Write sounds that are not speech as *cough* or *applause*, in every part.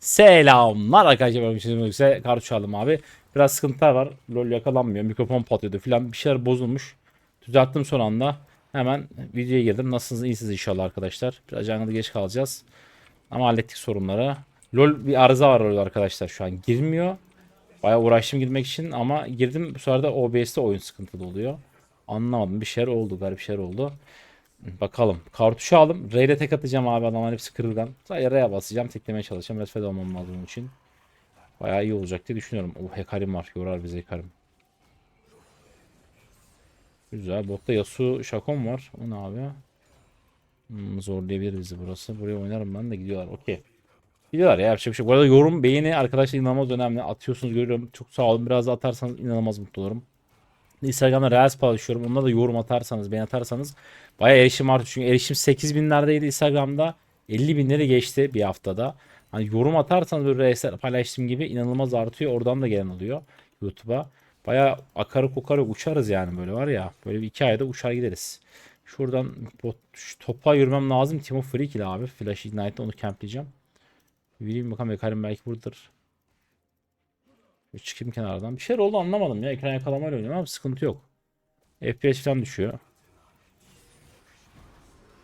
Selamlar arkadaşlar ben şimdi yükse kar abi. Biraz sıkıntılar var. LoL yakalanmıyor. Mikrofon patlıyordu falan. Bir şeyler bozulmuş. Düzelttim son anda. Hemen videoya girdim. Nasılsınız? İyisiniz inşallah arkadaşlar. Biraz canlı geç kalacağız. Ama hallettik sorunları. LoL bir arıza var orada arkadaşlar şu an. Girmiyor. Bayağı uğraştım girmek için ama girdim. Bu sefer de OBS'te oyun sıkıntılı oluyor. Anlamadım. Bir şeyler oldu. Garip şeyler oldu. Bakalım. Kartuşu aldım. R'de tek atacağım abi. Adamlar hepsi kırılgan. Sadece R'ye basacağım. Teklemeye çalışacağım. Biraz olmam lazım onun için. Bayağı iyi olacak diye düşünüyorum. Oh Hekarim var. Yorar bizi Hekarim. Güzel. Botta Yasuo Şakon var. O ne abi? Hmm, zorlayabilir bizi burası. Buraya oynarım ben de gidiyorlar. Okey. Gidiyorlar ya yapacak bir şey. Bu arada yorum beğeni arkadaşlar inanılmaz önemli. Atıyorsunuz görüyorum. Çok sağ olun. Biraz da atarsanız inanılmaz mutlu olurum. Instagram'da Reels paylaşıyorum. Onda da yorum atarsanız, beğeni atarsanız bayağı erişim artıyor. Çünkü erişim 8000'lerdeydi Instagram'da. 50 binleri geçti bir haftada. Hani yorum atarsanız böyle Reels'ler paylaştığım gibi inanılmaz artıyor. Oradan da gelen oluyor YouTube'a. Bayağı akarı kokarı uçarız yani böyle var ya. Böyle bir iki ayda uçar gideriz. Şuradan bot, şu topa yürümem lazım. Timo Freak ile abi. Flash Ignite'da onu campleyeceğim. Yürüyeyim bakalım Ekarim belki buradadır. Bir çıkayım kenardan. Bir şeyler oldu anlamadım ya. Ekran yakalamayla oynuyorum ama sıkıntı yok. FPS falan düşüyor.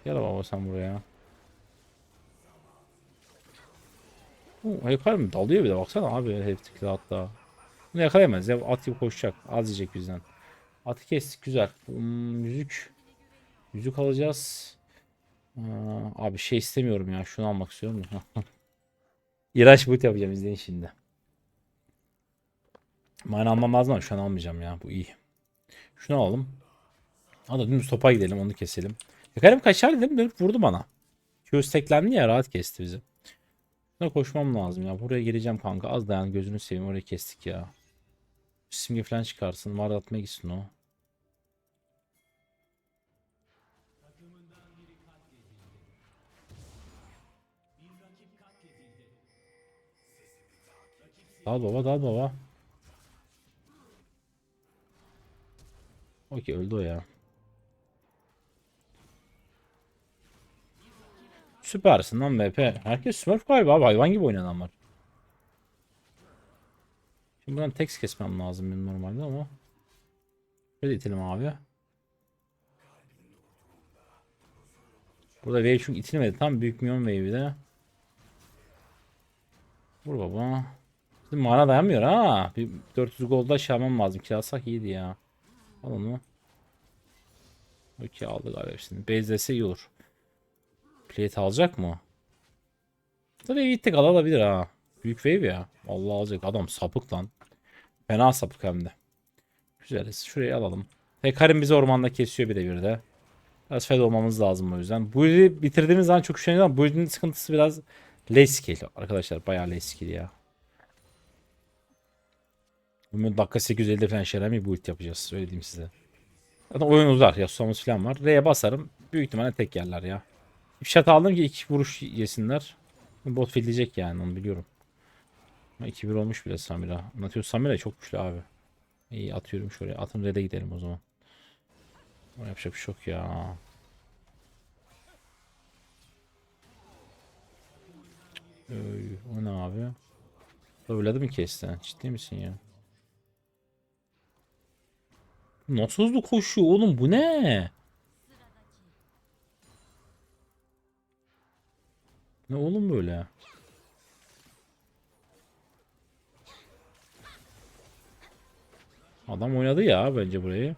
Gel baba sen buraya. Oo, Ekarim dalıyor bir de baksana abi herif hatta. Bunu yakalayamaz ya. At gibi koşacak. Az yiyecek bizden. Atı kestik güzel. Hmm, yüzük. Yüzük alacağız. Aa, abi şey istemiyorum ya. Şunu almak istiyorum. *laughs* İğrenç boot yapacağım izleyin şimdi. Mine almam lazım ama şu an almayacağım ya. Bu iyi. Şunu alalım. Hadi dümdüz topa gidelim onu keselim. Yakarım kaçar dedim dönüp vurdu bana. Göz teklendi ya rahat kesti bizi. Şuna koşmam lazım ya. Buraya gireceğim kanka. Az dayan gözünü seveyim orayı kestik ya. Simge falan çıkarsın. Var atmaya gitsin o. Dal baba dal baba. Okey öldü o ya. Süpersin lan BP. Herkes Smurf galiba abi. Hayvan gibi oynayan var. Şimdi buradan text kesmem lazım benim normalde ama. Şöyle itelim abi. Burada wave çünkü itilmedi. Tam büyük milyon wave'i de. Vur baba. Mana dayanmıyor ha. Bir 400 gold'da aşağı almam lazım. Kiralasak iyiydi ya. Al onu. Okey aldı galiba hepsini. Base'lese iyi olur. Plate alacak mı? Tabii gittik alabilir ha. Büyük wave ya. Allah alacak. Adam sapık lan. Fena sapık hem de. Güzeliz. Şurayı alalım. Hekarim bizi ormanda kesiyor bir de bir de. Biraz fed olmamız lazım o yüzden. Bu ilde bitirdiğimiz zaman çok üşeniyorum ama bu ilin sıkıntısı biraz late skill arkadaşlar. Bayağı late skill ya. Bugün dakika 850'de falan şeyler mi build yapacağız. Söyleyeyim size. Zaten oyun uzar. Ya susamız falan var. R'ye basarım. Büyük ihtimalle tek yerler ya. İfşat aldım ki iki vuruş yesinler. Bot filleyecek yani onu biliyorum. Ama 2-1 olmuş bile Samira. Anlatıyor Samira çok güçlü abi. İyi atıyorum şuraya. Atın red'e gidelim o zaman. Ama yapacak bir şey yok ya. Öy, o ne abi? Öyle mi kesti? Ciddi misin ya? Nasıl hızlı koşuyor oğlum bu ne? Ne oğlum böyle? Adam oynadı ya bence burayı.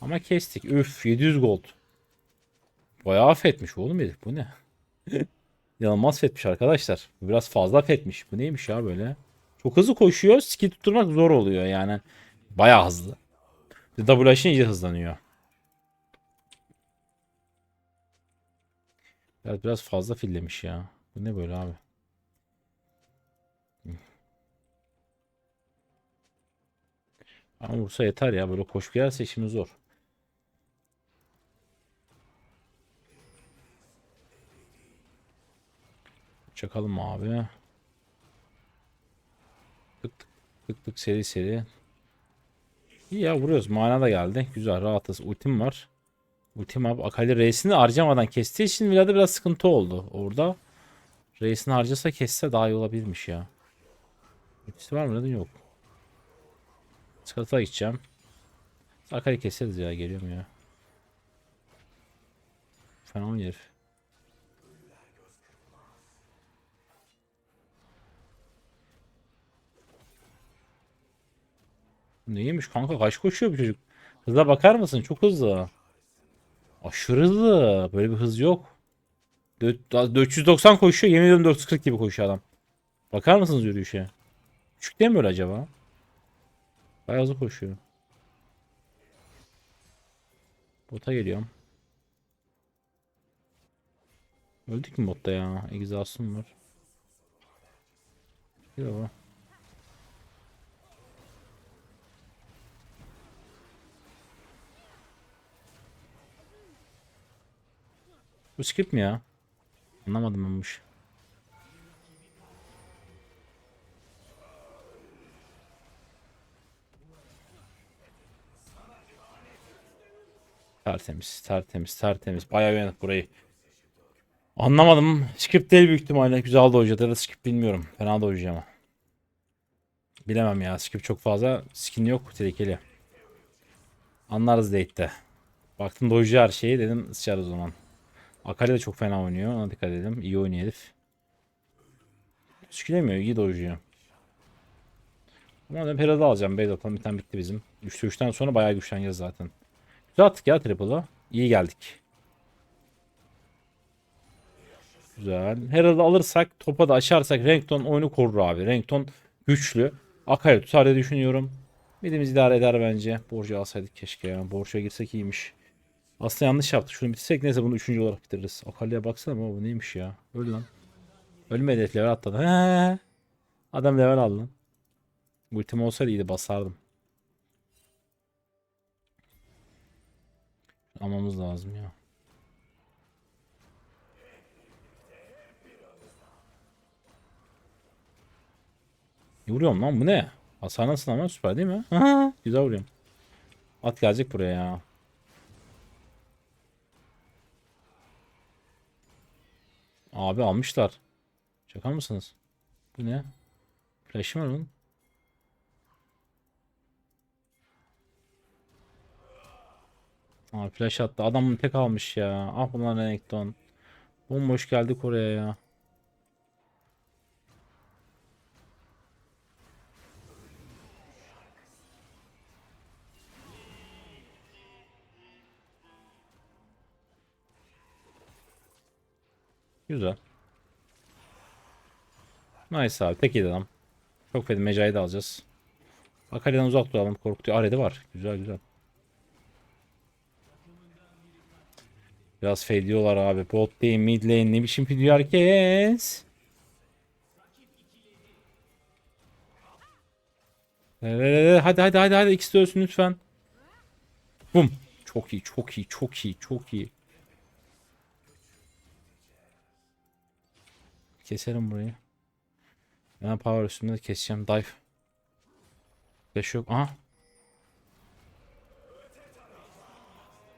Ama kestik. Üf 700 gold. Bayağı fetmiş oğlum herif bu ne? *laughs* İnanılmaz fetmiş arkadaşlar. Biraz fazla fetmiş. Bu neymiş ya böyle? Çok hızlı koşuyor. Skill tutturmak zor oluyor yani. Bayağı hızlı. WH iyice hızlanıyor. Biraz, biraz fazla fillemiş ya. Bu ne böyle abi? Ama vursa yeter ya. Böyle koşu gelirse işimiz zor. Çakalım abi. Tık tık. Tık tık seri seri. İyi ya vuruyoruz. Mana da geldi. Güzel rahatız. Ultim var. Ultim abi. Akali Reis'ini harcamadan kestiği için Vlad'a biraz sıkıntı oldu orada. Reis'ini harcasa kesse daha iyi olabilirmiş ya. Ultisi var mı? Neden yok. Skat'a gideceğim. Akali keseriz ya. Geliyorum ya. Fena oynuyor herif. Neymiş kanka kaç koşuyor bu çocuk? Hıza bakar mısın? Çok hızlı. Aşırı hızlı. Böyle bir hız yok. Dö- 490 koşuyor. Yemin ediyorum 440 gibi koşuyor adam. Bakar mısınız yürüyüşe? Küçük değil mi öyle acaba? Bayağı hızlı koşuyor. Bota geliyorum. Öldük mü botta ya? Egzasım var. Yok. Bu skip mi ya? Anlamadım ben bu. Tertemiz, tertemiz, tertemiz. Bayağı beğendik burayı. Anlamadım. Skip değil büyük ihtimalle. Güzel de da skip bilmiyorum. Fena da oyuncu ama. Bilemem ya. Skip çok fazla. Skin yok. Tehlikeli. Anlarız date'de. Baktım doyucu her şeyi dedim sıçar o zaman. Akali de çok fena oynuyor. Ona dikkat edelim. İyi oynuyor herif. Sıkılemiyor. iyi doyucu. Ama ben Herald'ı alacağım. Beyz atalım. Bir tane bitti bizim. 3'te 3'ten sonra bayağı güçleneceğiz zaten. Güzel attık ya triple'ı. İyi geldik. Güzel. Herald'ı alırsak topa da açarsak Renekton oyunu korur abi. Renekton güçlü. Akali tutar diye düşünüyorum. Midimiz idare eder bence. Borcu alsaydık keşke ya. Borca girsek iyiymiş. Aslında yanlış yaptık. Şunu bitirsek neyse bunu üçüncü olarak bitiririz. Akali'ye baksana ama bu neymiş ya. Öl lan. Ölme hedef level atladı. He. Adam level aldı lan. Ultim olsaydı iyiydi basardım. Almamız lazım ya. Vuruyorum lan bu ne? Hasar nasıl ama süper değil mi? Aha, güzel vuruyorum. At gelecek buraya ya. Abi almışlar. Şaka mısınız? Bu ne? Flash'ı var onun. Abi flash attı. Adam tek almış ya. Ah ulan Renekton. Bomboş geldik oraya ya. Güzel. Nice abi. Tek adam. Çok fena. Mecai'yi de alacağız. Akali'den uzak duralım. Korkutuyor. Arede var. Güzel güzel. Biraz fade diyorlar abi. Bot lane, mid lane ne biçim gidiyor herkes. Evet, hadi hadi hadi hadi ikisi de ölsün lütfen. Bum. Çok iyi, çok iyi, çok iyi, çok iyi. Keserim burayı. Ben power üstünde de keseceğim. Dive. Flash yok. Aha.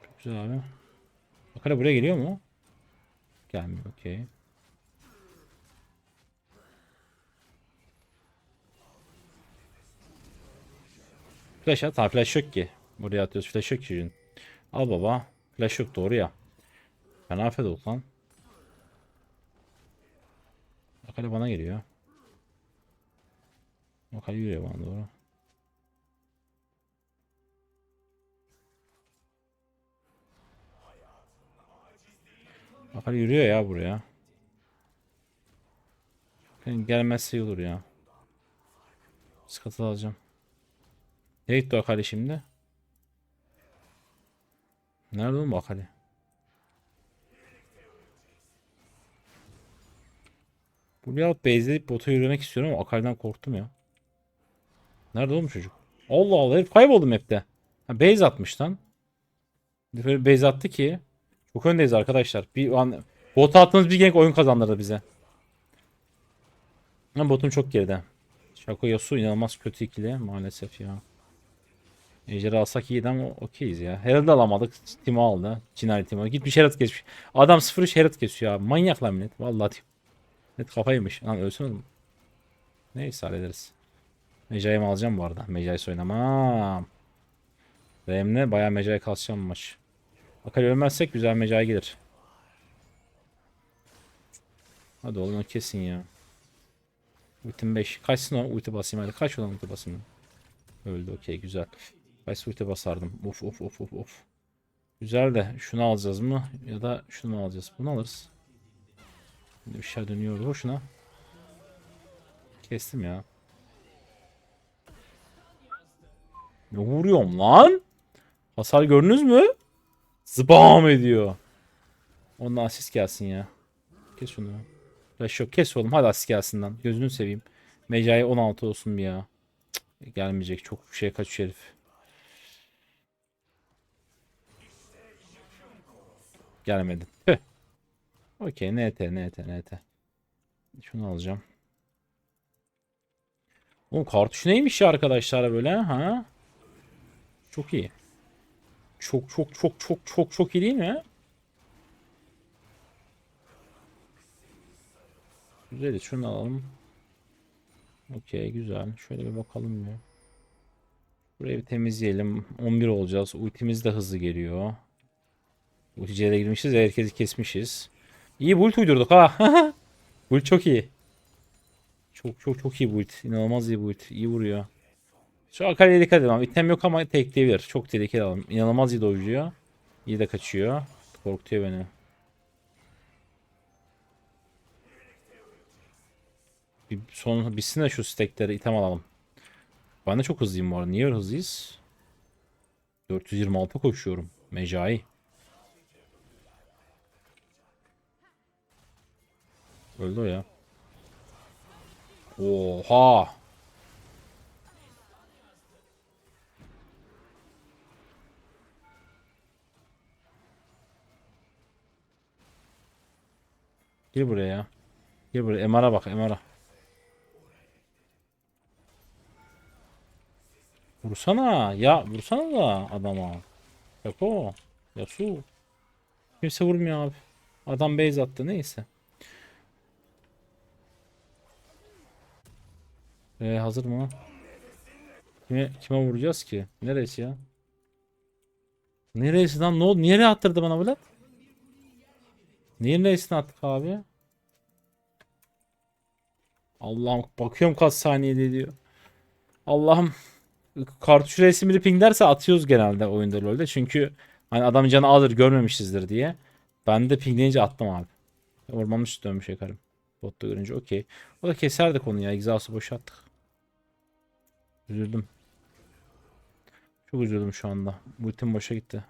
Çok güzel abi. Akara buraya geliyor mu? Gelmiyor. Okey. Flash at. Ha flash yok ki. Buraya atıyoruz. Flash yok ki. Al baba. Flash yok doğru ya. Ben afet ol lan. Akali bana geliyor. Akali yürüyor bana doğru. Akali yürüyor ya buraya. Benim gelmezse iyi olur ya. Sıkıntı alacağım. Nereye gitti o Akali şimdi? Nerede oğlum bu Akali? Buraya alıp base'leyip bota yürümek istiyorum ama Akali'den korktum ya. Nerede oğlum çocuk? Allah Allah herif kayboldu map'te. Ha, base atmış lan. Böyle base attı ki. Çok öndeyiz arkadaşlar. Bir an bota attığımız bir gank oyun kazandırdı bize. Ama botum çok geride. Shaco Yasuo inanılmaz kötü ikili maalesef ya. Ejder'i alsak iyiydi ama okeyiz ya. Herald alamadık. Timo aldı. Cinali Timo. Gitmiş Herald geçmiş. Adam 0-3 Herald kesiyor abi. Manyak lan millet. Vallahi. Net kafaymış. Lan ölsün oğlum. Neyse hallederiz. Mecai'mi alacağım bu arada. Mecai'si oynamam. Rem'le bayağı Mecai kalacağım maç. Akali ölmezsek güzel Mecai gelir. Hadi oğlum o kesin ya. Ultim 5. Kaçsın o ulti basayım hadi. Kaç olan ulti basayım. Öldü okey güzel. Kaç ulti basardım. Of of of of of. Güzel de şunu alacağız mı? Ya da şunu mu alacağız? Bunu alırız. Şimdi şey dönüyordu. Hoşuna. Kestim ya. Ne vuruyorum lan? Hasar gördünüz mü? Zıbam ediyor. Ondan asist gelsin ya. Kes şunu. Flash yok. Kes oğlum. Hadi asist gelsin lan. Gözünü seveyim. Mecai 16 olsun bir ya. Cık, gelmeyecek. Çok şey kaçıyor herif. Gelmedi. Tüh. Okey. NT, NT, NT. Şunu alacağım. Oğlum kartuş neymiş ya arkadaşlar böyle ha? Çok iyi. Çok çok çok çok çok çok iyi değil mi? Güzel. Şunu alalım. Okey güzel. Şöyle bir bakalım ya. Burayı bir temizleyelim. 11 olacağız. Ultimiz de hızlı geliyor. Ulticiye de girmişiz. Herkesi kesmişiz. İyi build uydurduk ha. *laughs* build çok iyi. Çok çok çok iyi build. İnanılmaz iyi build. İyi vuruyor. Şu Akali'ye dikkat edin. İtem yok ama tekleyebilir. Çok tehlikeli adam. İnanılmaz iyi dojluyor. İyi de kaçıyor. Korkutuyor beni. Bir son bitsin de şu stekleri item alalım. Ben de çok hızlıyım bu arada. Niye hızlıyız? 426 koşuyorum. Mecai. Öldü o ya. Oha. Gel buraya ya. Gel buraya. MR'a bak MR'a. Vursana. Ya vursana da adama. Yok o. Yasu. Kimse vurmuyor abi. Adam base attı neyse. Ee, hazır mı? Kime, kime vuracağız ki? Neresi ya? Neresi lan? Ne oldu? Niye attırdı bana Vlad? Niye neresine attık abi? Allah'ım bakıyorum kaç saniyede diyor. Allah'ım kartuş resmini pinglerse atıyoruz genelde oyunda LoL'de. Çünkü hani adam canı alır görmemişizdir diye. Ben de pingleyince attım abi. Ormanın üstü dönmüş yakarım. Botta görünce okey. O da keserdik onu ya. Exhaust'u boşalttık. Üzüldüm. Çok üzüldüm şu anda. Ultim boşa gitti.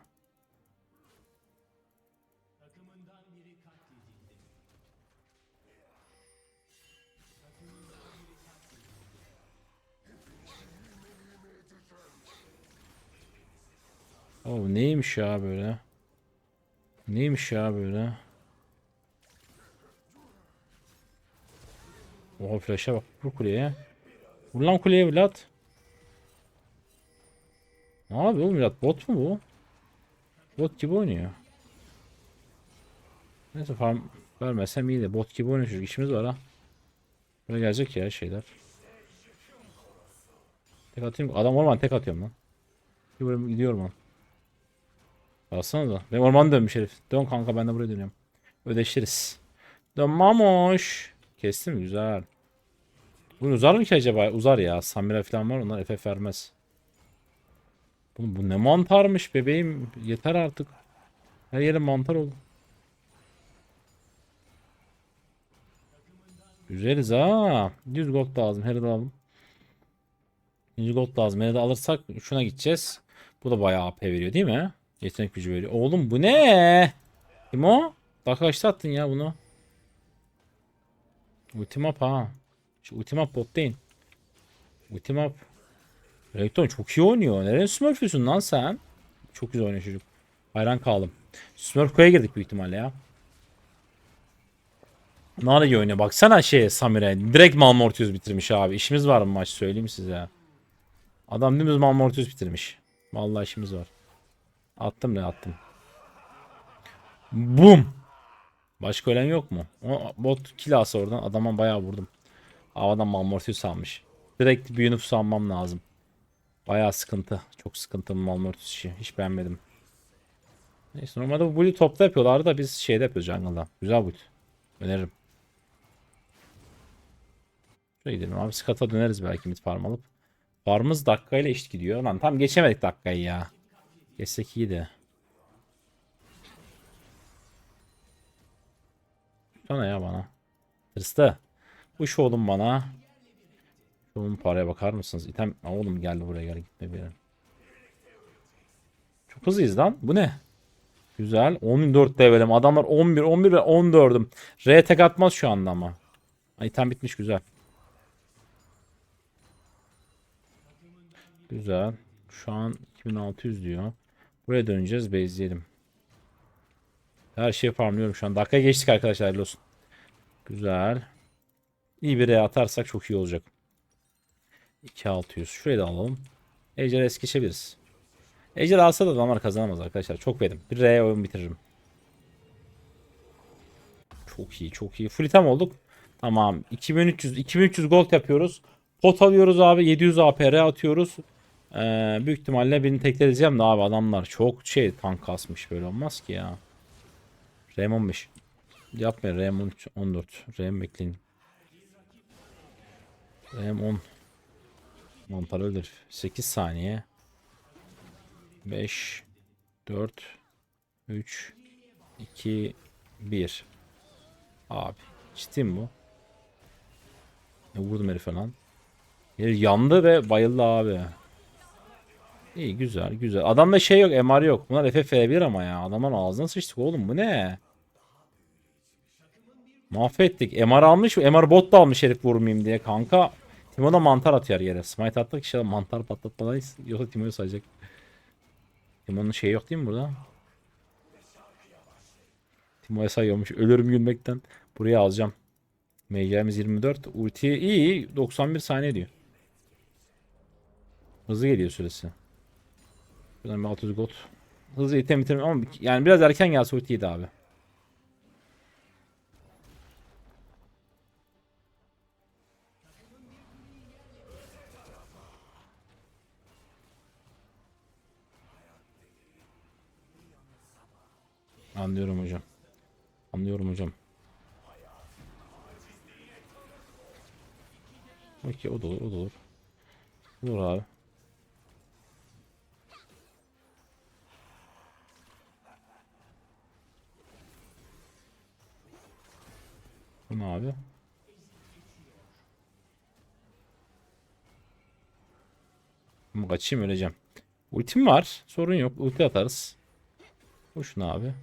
Oo neymiş ya böyle? Neymiş ya böyle? Oha flash'a bak. Vur kuleye. Vur lan kuleye Vlad. Ne yapıyor oğlum Vlad? Bot mu bu? Bot gibi oynuyor. Neyse farm vermesem iyi de bot gibi oynuyor çocuk. İşimiz var ha. Böyle gelecek ya şeyler. Tek atayım. Adam orman tek atıyorum lan. Bir böyle gidiyorum lan. Alsana da. Benim orman dönmüş herif. Dön kanka ben de buraya dönüyorum. Ödeşiriz. Dön mamoş. Kestim güzel. Bu uzar mı ki acaba? Uzar ya. Samira falan var onlar FF vermez. Bu, bu ne mantarmış bebeğim. Yeter artık. Her yere mantar oldu. Güzeliz ha. 100 gold lazım. Her alalım. 100 gold lazım. Her alırsak şuna gideceğiz. Bu da bayağı AP veriyor değil mi? Yetenek gücü veriyor. Oğlum bu ne? Kim o? Bak kaçta attın ya bunu? Ultimap ha. Şu ultimap bot değil. Ultimap. Rekton çok iyi oynuyor. Nereye smurfüyorsun lan sen? Çok güzel oynuyor çocuk. Hayran kaldım. Smurf koya girdik büyük ihtimalle ya. Nane iyi oynuyor. Baksana şey Samire. Direkt Malmortius bitirmiş abi. İşimiz var mı maç söyleyeyim size. Adam dümdüz Malmortius bitirmiş. Vallahi işimiz var. Attım ne attım. Bum. Başka ölen yok mu? O bot kill alsa oradan adama bayağı vurdum. Havadan Malmortius almış. Direkt bir almam lazım. Bayağı sıkıntı. Çok sıkıntı bu Malmortius işi. Hiç beğenmedim. Neyse normalde bu build'i topta yapıyorlar da biz şeyde yapıyoruz jungle'da. Güzel build. Öneririm. Şuraya gidelim abi. Skat'a döneriz belki mid farm alıp. Farmımız dakikayla eşit gidiyor. Lan tam geçemedik dakikayı ya. Geçsek iyiydi. Sana ya bana. Tırstı. Uş oğlum bana. Oğlum paraya bakar mısınız? İtem Aa, oğlum geldi buraya gel gitme bir. Çok hızlıyız lan. Bu ne? Güzel. 14 levelim. Adamlar 11, 11 ve 14'üm. R tek atmaz şu anda ama. İtem bitmiş güzel. Güzel. Şu an 2600 diyor. Buraya döneceğiz. Bezleyelim. Her şeyi farmlıyorum şu an. Dakika geçtik arkadaşlar. hayırlı olsun. Güzel. İyi bir R atarsak çok iyi olacak. 2600. Şurayı da alalım. Ejder es geçebiliriz. Ejder alsa da adamlar kazanamaz arkadaşlar. Çok verim. Bir R oyun bitiririm. Çok iyi çok iyi. Full item olduk. Tamam. 2300 2300 gold yapıyoruz. Pot alıyoruz abi. 700 APR atıyoruz. Ee, büyük ihtimalle birini tekleyeceğim de abi adamlar çok şey tank kasmış böyle olmaz ki ya. RAM 15. Yapmayın RAM 13 14. RAM bekleyin. RAM 10. Mantar öldür. 8 saniye. 5 4 3 2 1 Abi ciddi mi bu? Ne vurdum herife lan? Herif yandı ve bayıldı abi. İyi güzel güzel. Adamda şey yok MR yok. Bunlar FF1 ama ya. Adamın ağzına sıçtık oğlum bu ne? Mahvettik. MR almış. MR bot da almış herif vurmayayım diye kanka. Timo da mantar atıyor yere. Smite attık işte mantar patlatmalıyız. Yoksa Timo'yu sayacak. Timo'nun şeyi yok değil mi burada? Timo'ya sayıyormuş. Ölürüm gülmekten. Buraya alacağım. MG'miz 24. Ulti iyi iyi. 91 saniye diyor. Hızlı geliyor süresi. Buradan bir 600 gold. Hızlı item item ama yani biraz erken gelse ulti iyiydi abi. Anlıyorum hocam. Anlıyorum hocam. Okey o da olur o da olur. Olur abi. Bu ne abi? Ama kaçayım öleceğim. Ultim var. Sorun yok. Ulti atarız. Boşuna abi.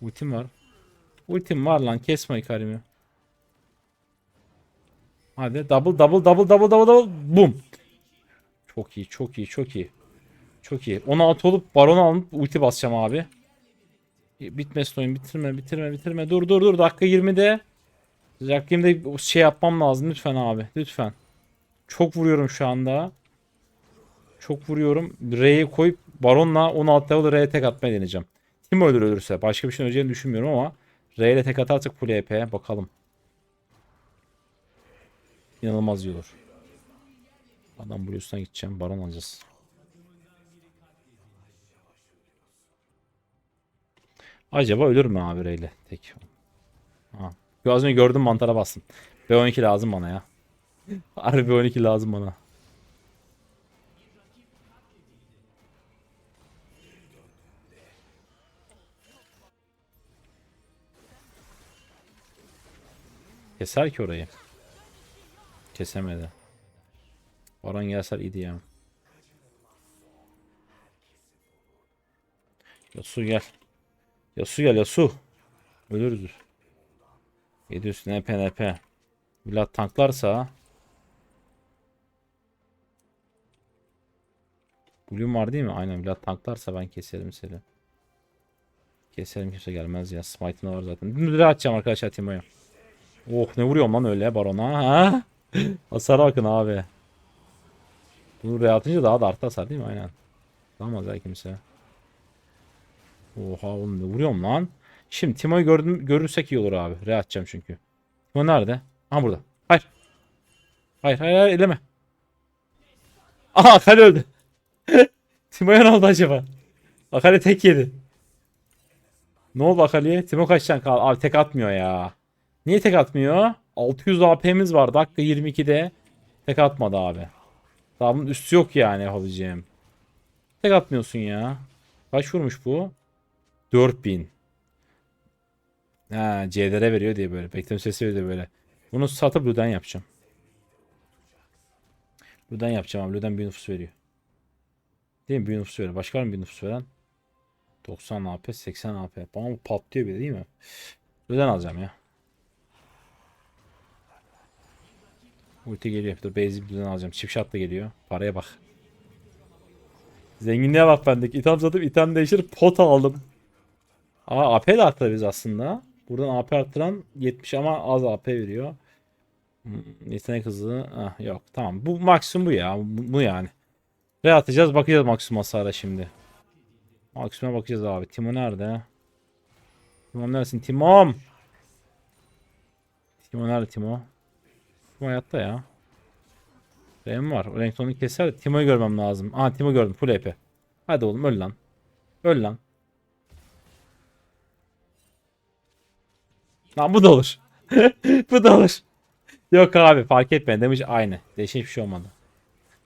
Ultim var. Ultim var lan kesme Karim'i. Hadi double double double double double double boom. Çok iyi çok iyi çok iyi. Çok iyi. Ona at olup baronu alıp ulti basacağım abi. Bitmesin oyun bitirme bitirme bitirme. Dur dur dur dakika 20'de. Dakika 20'de şey yapmam lazım lütfen abi lütfen. Çok vuruyorum şu anda. Çok vuruyorum. R'yi koyup baronla 16 level R'ye tek atmaya deneyeceğim. Kim öldür ölürse. Başka bir şey öleceğini düşünmüyorum ama R ile tek atarsak full EP bakalım. İnanılmaz iyi olur. Adam Blues'tan gideceğim. Baron alacağız. Acaba ölür mü abi R ile tek? Ha. Az önce gördüm mantara bastım. B12 lazım bana ya. Harbi B12 lazım bana. Keser ki orayı. Kesemedi. Baron gelse iyiydi ya. Yasu gel. Yasu gel Yasu. Ölürüz. 700 NP NP. Vlad tanklarsa Bloom var değil mi? Aynen Vlad tanklarsa ben keserim seni. Keserim kimse gelmez ya. Smite'ın var zaten. Dümdüz açacağım arkadaşlar Timo'ya. Oh ne vuruyorum lan öyle barona ha? Hasara bakın abi. Bunu buraya atınca daha da arttı hasar değil mi? Aynen. Tamam ya kimse. Oha oğlum ne vuruyorum lan. Şimdi Timo'yu görürsek iyi olur abi. Re atacağım çünkü. Timo nerede? Ha burada. Hayır. Hayır hayır hayır eleme. Aha Akali öldü. *laughs* Timo'ya ne oldu acaba? Akali tek yedi. Ne oldu Akali'ye? Timo kaç tane kaldı? Abi tek atmıyor ya. Niye tek atmıyor? 600 AP'miz var. Dakika 22'de. Tek atmadı abi. Daha bunun üstü yok yani yapabileceğim. Tek atmıyorsun ya. Kaç vurmuş bu? 4000. Ha C'lere veriyor diye böyle. Bekleme sesi veriyor böyle. Bunu satıp Luden yapacağım. Luden yapacağım abi. Luden bir nüfus veriyor. Değil mi? Bir nüfus veriyor. Başka var mı bir nüfus veren? 90 AP, 80 AP. Bana bu patlıyor bir de değil mi? Luden alacağım ya. Ulti geliyor. Dur Luden alacağım. Shot da geliyor. Paraya bak. Zenginliğe bak bendeki. İtem satıp item değiştirip pot aldım. Aa AP de arttırırız aslında. Buradan AP arttıran 70 ama az AP veriyor. Hmm, Yetenek hızı. Ah, yok tamam. Bu maksimum bu ya. Bu yani. Ve atacağız bakacağız maksimum hasara şimdi. Maksimuma bakacağız abi. Timo nerede? Timo neresin? Timom! Timo nerede Timo? Timo hayatta ya. Benim var. O Renekton'u keser. Timo'yu görmem lazım. Aha Timo gördüm. Full EP. Hadi oğlum öl lan. Öl lan. Lan bu da olur. *laughs* bu da olur. Yok abi fark etme. Damage aynı. Değişen hiçbir şey olmadı.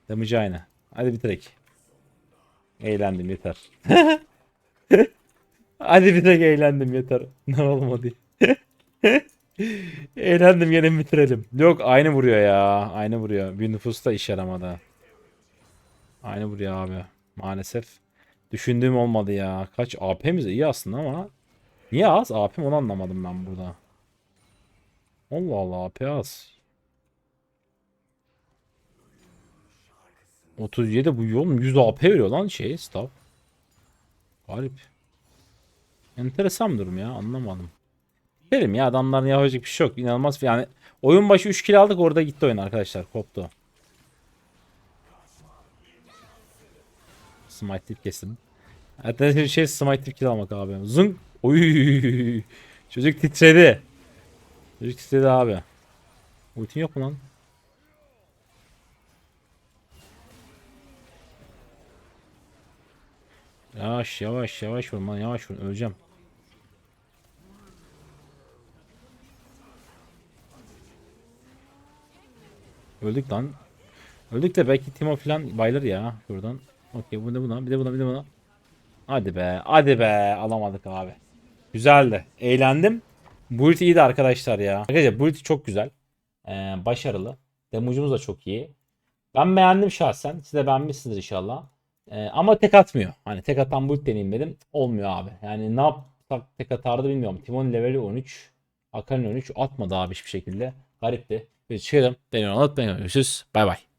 Damage aynı. Hadi bitirek. Eğlendim yeter. *laughs* Hadi bitirek eğlendim yeter. *laughs* Ne olmadı. Eğlendim gelin bitirelim. Yok aynı vuruyor ya. Aynı vuruyor. Bir nüfusta iş yaramadı. Aynı vuruyor abi. Maalesef. Düşündüğüm olmadı ya. Kaç AP'miz iyi aslında ama. Niye az? AP'm onu anlamadım ben burada. Allah Allah AP az. 37 bu yolun 100 AP veriyor lan şey staff. Garip. Enteresan durum ya anlamadım. Derim ya adamların yapacak bir şey yok. İnanılmaz yani oyun başı 3 kill aldık orada gitti oyun arkadaşlar koptu. Smite tip kesin. Hatta bir şey smite tip kill almak abi. Zung. Oy. Çocuk titredi. Çocuk titredi abi. Ultin yok mu lan? Yavaş yavaş yavaş vurma yavaş vur öleceğim. Öldük lan. Öldük de belki Timo falan bayılır ya buradan. Okey bu da buna bir de buna bir de buna. Hadi be hadi be alamadık abi. Güzeldi. Eğlendim. Build iyiydi arkadaşlar ya. Arkadaşlar build çok güzel. Ee, başarılı. Damage'umuz da çok iyi. Ben beğendim şahsen. Siz de beğenmişsiniz inşallah. Ee, ama tek atmıyor. Hani tek atan build deneyim dedim. Olmuyor abi. Yani ne yapsak tek atardı bilmiyorum. Timon leveli 13. Akali'nin 13. Atmadı abi hiçbir şekilde. Garipti. Biz çıkalım. Beni unutmayın. Görüşürüz. Bay bay.